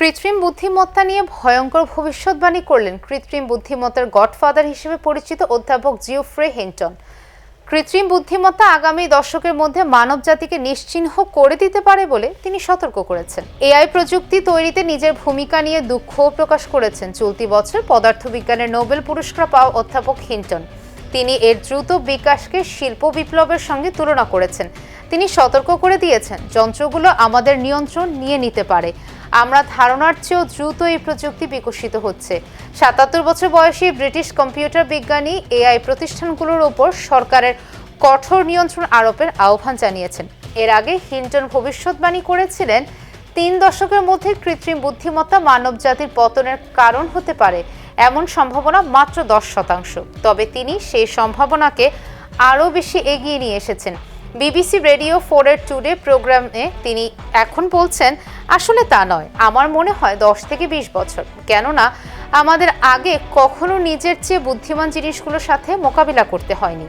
কৃত্রিম বুদ্ধিমত্তা নিয়ে ভয়ঙ্কর ভবিষ্যৎবাণী করলেন কৃত্রিম বুদ্ধিমত্তার গডফাদার হিসেবে পরিচিত অধ্যাপক জিওফ্রে হিন্টন। কৃত্রিম বুদ্ধিমত্তা আগামী দশকের মধ্যে মানব জাতিকে নিশ্চিহ্ন করে দিতে পারে বলে তিনি সতর্ক করেছেন। এআই প্রযুক্তি তৈরিতে নিজের ভূমিকা নিয়ে দুঃখ প্রকাশ করেছেন চলতি বছর পদার্থবিজ্ঞানের নোবেল পুরস্কার পাওয়া অধ্যাপক হিন্টন। তিনি এর দ্রুত বিকাশকে শিল্প বিপ্লবের সঙ্গে তুলনা করেছেন। তিনি সতর্ক করে দিয়েছেন, যন্ত্রগুলো আমাদের নিয়ন্ত্রণ নিয়ে নিতে পারে। আমরা ধারণার চেয়েও দ্রুত এই প্রযুক্তি বিকশিত হচ্ছে। সাতাত্তর বছর বয়সী ব্রিটিশ কম্পিউটার বিজ্ঞানী এআই প্রতিষ্ঠানগুলোর ওপর সরকারের কঠোর নিয়ন্ত্রণ আরোপের আহ্বান জানিয়েছেন। এর আগে হিন্টন ভবিষ্যৎবাণী করেছিলেন, তিন দশকের মধ্যে কৃত্রিম বুদ্ধিমত্তা মানব জাতির পতনের কারণ হতে পারে এমন সম্ভাবনা মাত্র দশ শতাংশ। তবে তিনি সেই সম্ভাবনাকে আরও বেশি এগিয়ে নিয়ে এসেছেন। বিবিসি রেডিও ফোরের টুডে প্রোগ্রামে তিনি এখন বলছেন আসলে তা নয়। আমার মনে হয় দশ থেকে বিশ বছর। কেননা, আমাদের আগে কখনো নিজের চেয়ে বুদ্ধিমান জিনিসগুলোর সাথে মোকাবিলা করতে হয়নি।